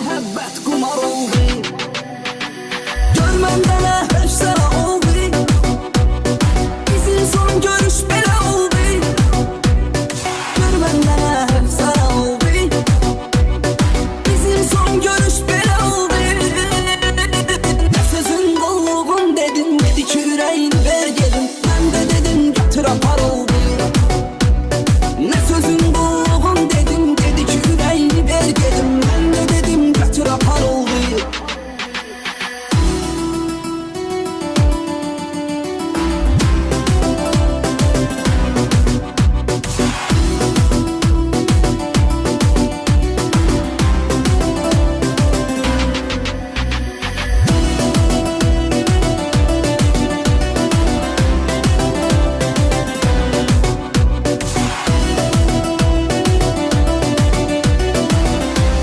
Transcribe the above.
mehabbet kumar oldu. Görmemden hep sana oldu. Bizim son görüş belə oldu. Görmemden hep sana oldu. Bizim son görüş belə oldu. Ne sözün dolgun dedin Dedi ki yüreğini ver gelin Ben de dedim götür apar oldu. Ne sözün dolgun